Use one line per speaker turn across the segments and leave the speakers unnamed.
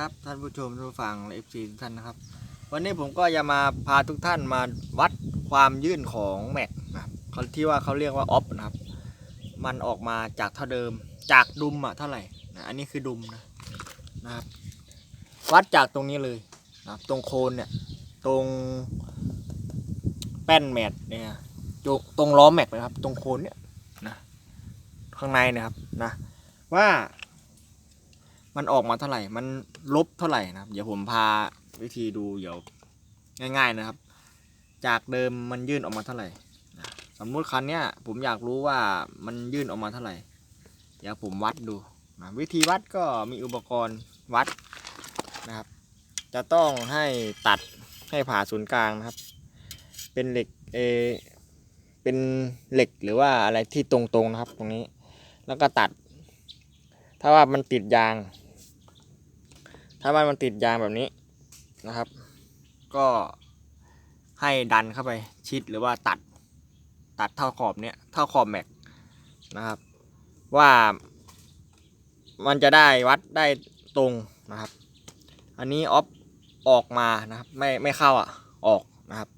ครับท่านผู้ชมทุกฝั่งและเอฟซีทุกท่านนะครับ วันนี้ผมก็จะมาพาทุกท่านมาวัดความยื่นของแม็กนะครับเขาที่ว่าเขาเรียกว่าออฟนะครับ มันออกมาจากเท่าเดิมจากดุมอะเท่าไหร่นะอันนี้คือดุมนะนะครับ วัดจากตรงนี้เลยนะครับตรงโคนเนี่ยตรงแป้นแม็กเนี่ยตรงตรงล้อแม็กนะครับ ตรงโคนเนี่ยนะข้างในนะครับนะว่า มันออกมาเท่าไหร่ มันลบเท่าไหร่นะครับ เดี๋ยวผมพาวิธีดูเดี๋ยวง่าย ๆนะครับ จากเดิมมันยื่นออกมาเท่าไหร่สมมุติคันเนี้ยผมอยากรู้ว่ามันยื่นออกมาเท่าไหร่เดี๋ยวผมวัดดูนะวิธีวัดก็มีอุปกรณ์วัดนะครับ จะต้องให้ตัดให้ผ่าศูนย์กลางนะครับ เป็นเหล็กเอเป็นเหล็กหรือว่าอะไรที่ตรงๆนะครับตรงนี้ แล้วก็ตัด ถ้าว่ามันติดยาง ถ้าว่ามันติดยางแบบนี้นะครับ ก็ให้ดันเข้าไปชิดหรือว่าตัดตัดเท่าขอบเนี้ยเท่าขอบแม็กนะครับ ว่ามันจะได้วัดได้ตรงนะครับ อันนี้ออฟออกมานะครับ ไม่ไม่เข้าอะออกนะครับ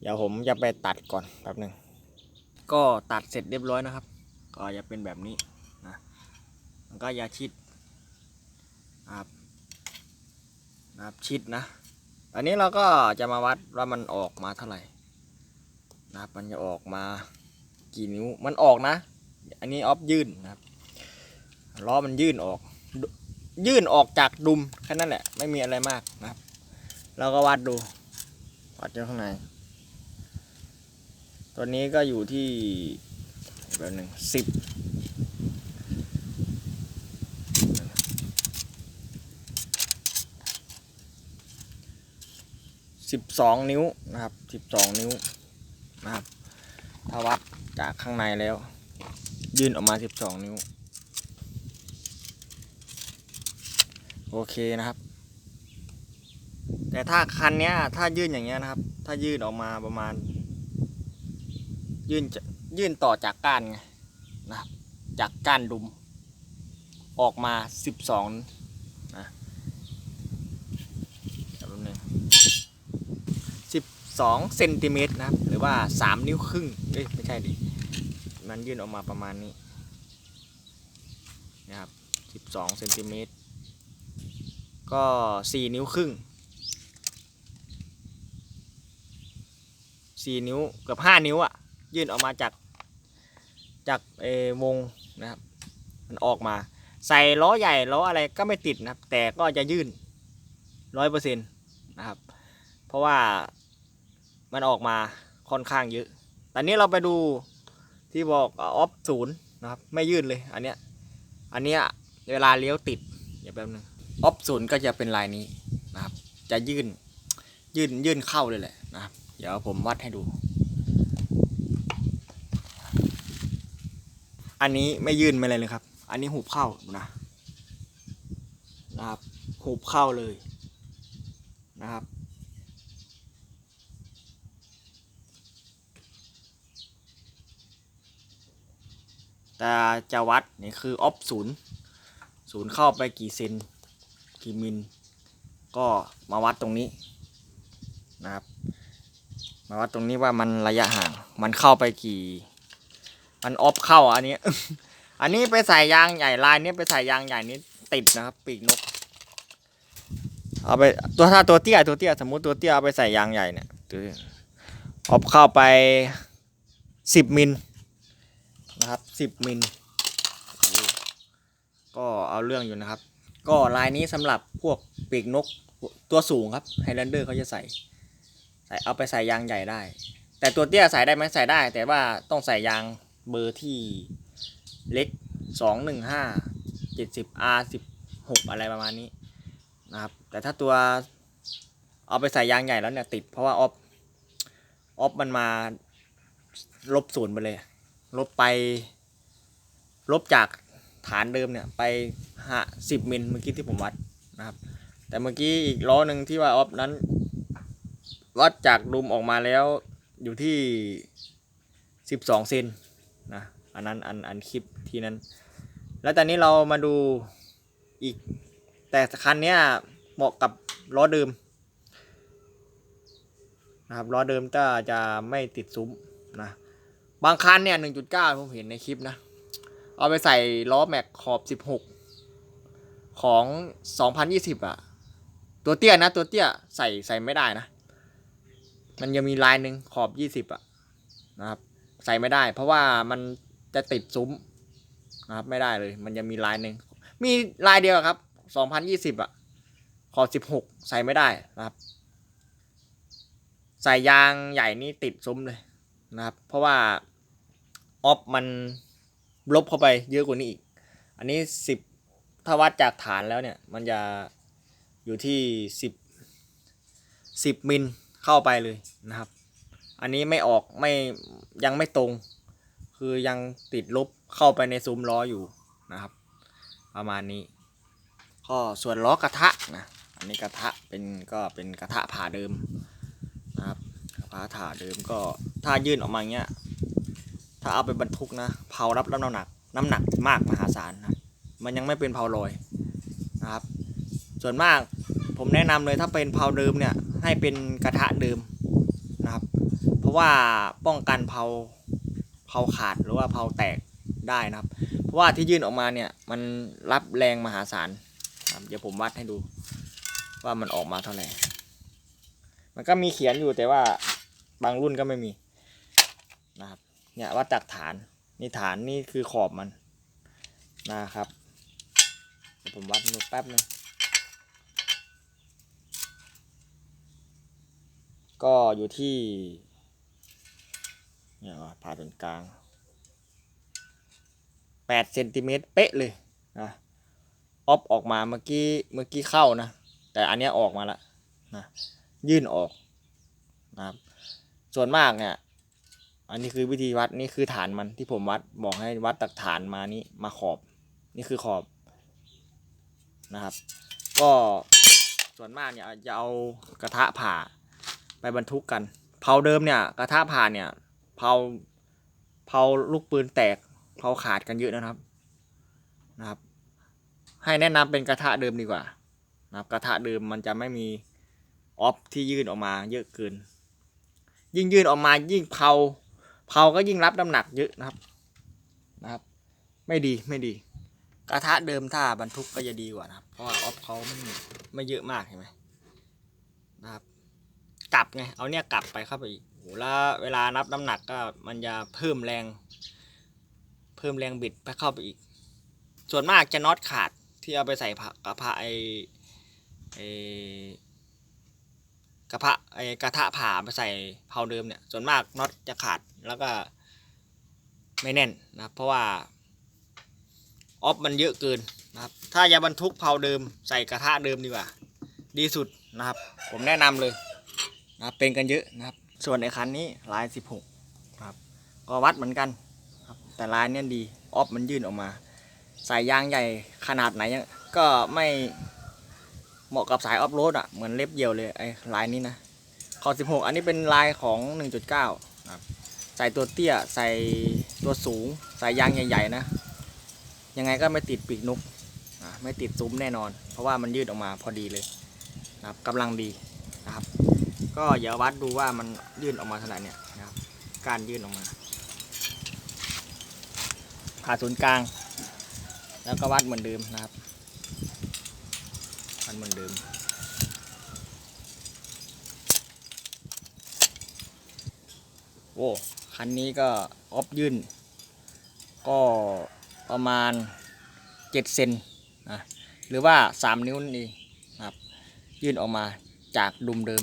เดี๋ยวผมจะไปตัดก่อนแป๊บหนึ่งก็ตัดเสร็จเรียบร้อยนะครับ ก็จะเป็นแบบนี้มันก็อย่าชิดนะครับ นะครับชิดนะ อันนี้เราก็จะมาวัดว่ามันออกมาเท่าไหร่นะครับมันจะออกมากี่นิ้วมันออกนะ อันนี้ออฟยื่นนะครับล้อมันยื่นออก ยื่นออกจากดุมแค่นั้นแหละ ไม่มีอะไรมากนะครับเราก็วัดดูวัดจากข้างในตัวนี้ก็อยู่ที่แบบหนึ่งสิบ สิบสองนิ้วนะครับสิบสองนิ้วนะครับถ้าวัดจากข้างในแล้ว ยื่นออกมาสิบสองนิ้ว โอเคนะครับ แต่ถ้าคันเนี้ยถ้ายื่นอย่างเงี้ยนะครับ ถ้ายื่นออกมาประมาณ ยื่นจะยื่นต่อจากก้านไงนะครับจากก้านดุม ออกมาสิบสองนะแป๊บนึง 12เซนติเมตรนะครับ หรือว่า 3 นิ้วครึ่งเอ้ยไม่ใช่ดิมันยื่นออกมาประมาณนี้นะครับ12เซนติเมตรก็ 4 นิ้วครึ่ง 4 นิ้วเกือบ5นิ้วอะยื่นออกมาจากจากเออวงนะครับมันออกมา ใส่ล้อใหญ่ล้ออะไรก็ไม่ติดนะครับ แต่ก็จะยื่นร้อยเปอร์เซ็นต์นะครับ เพราะว่า มันออกมาค่อนข้างเยอะ ตอนนี้เราไปดูที่บอกออฟศูนย์นะครับ ไม่ยื่นเลย อันเนี้ย อันเนี้ยเวลาเลี้ยวติดอย่าแป๊บนึงออฟศูนย์ก็จะเป็นลายนี้นะครับ จะยื่นยื่นยื่นเข้าเลยแหละนะครับ เดี๋ยวผมวัดให้ดู อันนี้ไม่ยื่นไม่อะไรเลยครับ อันนี้หูบเข้านะนะครับหูบเข้าเลยนะครับ แต่จะวัดนี่คือออฟศูนย์ศูนย์เข้าไปกี่เซนกี่มิล ก็มาวัดตรงนี้นะครับ มาวัดตรงนี้ว่ามันระยะห่าง มันเข้าไปกี่ มันออฟเข้าอันนี้ อันนี้ไปใส่ยางใหญ่ลายนี้ไปใส่ยางใหญ่นี้ติดนะครับ ปีกนก เอาไปตัวถ้าตัวเตี้ยตัวเตี้ยสมมุติตัวเตี้ยเอาไปใส่ยางใหญ่เนี่ยออฟเข้าไปสิบมิล นะครับสิบมิลก็เอาเรื่องอยู่นะครับ ก็ลายนี้สำหรับพวกปีกนกตัวสูงครับไฮแลนเดอร์เขาจะใส่ใส่เอาไปใส่ยางใหญ่ได้ แต่ตัวเตี้ยใส่ได้ไหมใส่ได้ แต่ว่าต้องใส่ยางเบอร์ที่เล็กสองหนึ่งห้าเจ็ดสิบ R สิบหกอะไรประมาณนี้นะครับ แต่ถ้าตัวเอาไปใส่ยางใหญ่แล้วเนี่ยติด เพราะว่าออฟออฟมันมาลบศูนย์ไปเลย ลบไป ลบจากฐานเดิมเนี่ยไปห้าสิบมิลเมื่อกี้ที่ผมวัดนะครับ แต่เมื่อกี้อีกล้อหนึ่งที่ว่าออฟนั้น วัดจากดุมออกมาแล้วอยู่ที่สิบสองเซนนะอันนั้นอันอันคลิปที่นั้น แล้วตอนนี้เรามาดูอีก แต่คันเนี้ยเหมาะกับล้อเดิมนะครับล้อเดิมก็จะไม่ติดซุ้มนะ บางคันเนี่ย 1.9 ผมเห็นในคลิปนะ เอาไปใส่ล้อแม็กขอบ 16 ของ 2020 อะ ตัวเตี้ยนะ ตัวเตี้ยใส่ใส่ไม่ได้นะ มันยังมีลายหนึ่งขอบ 20 อะ นะครับ ใส่ไม่ได้ เพราะว่ามันจะติดซุ้มนะครับ ไม่ได้เลย มันยังมีลายหนึ่ง มีลายเดียวครับ 2020 อะ ขอบ 16 ใส่ไม่ได้นะครับ ใส่ยางใหญ่นี่ติดซุ้มเลย นะครับ เพราะว่าออฟมันลบเข้าไปเยอะกว่านี้อีก อันนี้10ถ้าวัดจากฐานแล้วเนี่ย มันจะอยู่ที่10 10มิลเข้าไปเลยนะครับ อันนี้ไม่ออกไม่ยังไม่ตรง คือยังติดลบเข้าไปในซุ้มล้ออยู่นะครับ ประมาณนี้ก็ส่วนล้อกระทะนะอันนี้กระทะเป็นก็เป็นกระทะผ่าเดิม นะครับกระทะผ่าเดิมก็ถ้ายื่นออกมาเงี้ย ถ้าเอาไปบรรทุกนะเผารับรับน้ำหนัก น้ำหนักมากมหาศาลนะมันยังไม่เป็นเผาลอยนะครับ ส่วนมากผมแนะนำเลยถ้าเป็นเผาเดิมเนี่ยให้เป็นกระทะเดิมนะครับ เพราะว่าป้องกันเผาเผาขาดหรือว่าเผาแตกได้นะครับ เพราะว่าที่ยื่นออกมาเนี่ยมันรับแรงมหาศาลเดี๋ยวผมวัดให้ดูว่ามันออกมาเท่าไหร่ มันก็มีเขียนอยู่แต่ว่า บางรุ่นก็ไม่มีนะครับเนี่ยวัดจากฐานนี่ฐานนี่คือขอบมันนะครับผมวัดให้ดูแป๊บนึงก็อยู่ที่เนี่ยว่าผ่าตรงกลางแปดเซนติเมตรเป๊ะเลยนะออฟออกมาเมื่อกี้เมื่อกี้เข้านะ แต่อันนี้ออกมาล้วนะยื่นออกนะครับ ส่วนมากเนี่ย อันนี้คือวิธีวัดนี่คือฐานมันที่ผมวัดบอกให้วัดจากฐานมานี่มาขอบ นี่คือขอบนะครับ ก็ส่วนมากเนี่ยจะเอากระทะผ่าไปบรรทุกกัน เผาเดิมเนี่ยกระทะผ่าเนี่ยเผาเผาลูกปืนแตกเผาขาดกันเยอะนะครับนะครับ ให้แนะนำเป็นกระทะเดิมดีกว่านะครับกระทะเดิมมันจะไม่มีออฟที่ยื่นออกมาเยอะเกิน ยิ่งยื่นออกมายิ่งเผาเผาก็ยิ่งรับน้ำหนักเยอะนะครับนะครับ ไม่ดีไม่ดี กระทะเดิมถ้าบรรทุกก็จะดีกว่านะครับ เพราะว่าออฟเขาไม่ไม่เยอะมากเห็นไหมนะครับ กลับไงเอาเนี่ยกลับไปเข้าไปอีกโหแล้วเวลานับน้ำหนักก็มันจะเพิ่มแรง เพิ่มแรงบิดไปเข้าไปอีก ส่วนมากจะน็อตขาดที่เอาไปใส่ผักกระพะไอไอ กระพะไอกระทะผ่าไปใส่เผาเดิมเนี่ยส่วนมากน็อตจะขาดแล้วก็ไม่แน่นนะครับ เพราะว่าออฟมันเยอะเกินนะครับ ถ้าจะบรรทุกเผาเดิมใส่กระทะเดิมดีกว่า ดีสุดนะครับ ผมแนะนำเลยนะครับเป็นกันเยอะนะครับ ส่วนไอ้คันนี้ลาย 16ครับก็วัดเหมือนกันครับแต่ลายเนี้ยดีออฟมันยื่นออกมา ใสายยางใหญ่ขนาดไหนยังก็ไม่ เหมาะกับสายออฟโรดอะเหมือนเล็บเดียวเลยไอ้ลายนี้นะขอ16 อันนี้เป็นลายของ 1.9ครับใส่ตัวเตี้ยใส่ตัวสูง ใส่ยางใหญ่ๆนะ ยังไงก็ไม่ติดปีกนกอะไม่ติดซุ้มแน่นอน เพราะว่ามันยืดออกมาพอดีเลยนะครับกำลังดีนะครับ ก็อย่าวัดดูว่ามันยื่นออกมาเท่าไหร่เนี่ยนะครับ การยื่นออกมา ผ่าศูนย์กลาง แล้วก็วัดเหมือนเดิมนะครับ วัดเหมือนเดิม โอ้คันนี้ก็ออฟยื่น ก็ประมาณเจ็ดเซนนะหรือว่าสามนิ้วนั่นะครับ ยื่นออกมาจากดุมเดิม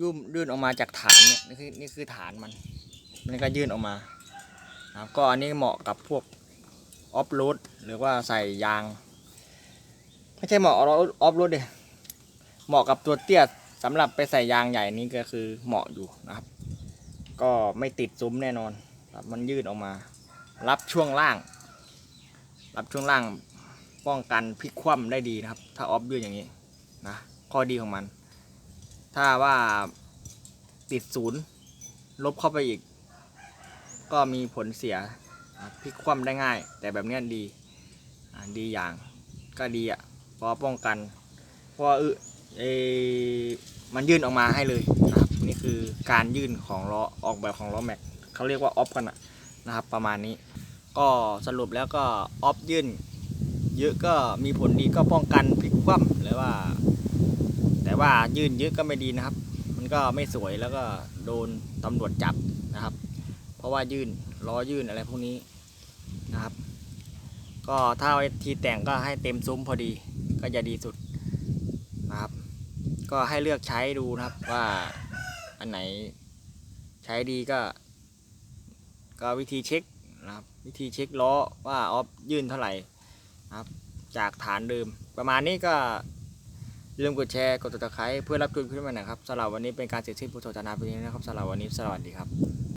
ยื่นยื่นออกมาจากฐานเนี่ยนี่คือนี่คือฐานมันนี่ก็ยื่นออกมานะครับก็อันนี้เหมาะกับพวกออฟโรดหรือว่าใส่ยาง ไม่ใช่เหมาะออฟโรดเดยเหมาะกับตัวเตี้ยสำหรับไปใส่ยางใหญ่นี่ก็คือเหมาะอยู่นะครับ ก็ไม่ติดซุ้มแน่นอนครับมันยืดออกมา รับช่วงล่าง รับช่วงล่างป้องกันพลิกคว่ำได้ดีนะครับ ถ้าออฟยืดอย่างนี้นะข้อดีของมัน ถ้าว่าติดศูนย์ลบเข้าไปอีก ก็มีผลเสียพลิกคว่ำได้ง่าย แต่แบบนี้ดีดีอย่างก็ดีอะ พราะป้องกันเพราะเออเออมันยื่นออกมาให้เลยนะครับนี่คือการยื่นของล้อออกแบบของล้อแม็กเขาเรียกว่าออฟกันนะครับ ประมาณนี้ ก็สรุปแล้วก็ออฟยื่น เยอะก็มีผลดีก็ป้องกันพลิกคว่ำหรือว่า แต่ว่ายื่นเยอะก็ไม่ดีนะครับ มันก็ไม่สวยแล้วก็โดนตำรวจจับนะครับ เพราะว่ายื่นล้อยื่นอะไรพวกนี้นะครับ ก็ถ้าทีแต่งก็ให้เต็มซุ้มพอดี ก็จะดีสุดนะครับ ก็ให้เลือกใช้ดูนะครับว่าอันไหนใช้ดีก็ ก็วิธีเช็คนะครับ วิธีเช็คล้อว่าออฟยื่นเท่าไหร่นะครับ จากฐานเดิม ประมาณนี้ก็ลืมกดแชร์กดติดตามเพื่อรับชมคลิปใหม่นะครับสำหรับวันนี้เป็นการเสร็จสิ้นพุทโธจานาปีนี้นะครับสำหรับวันนี้สวัสดีครับ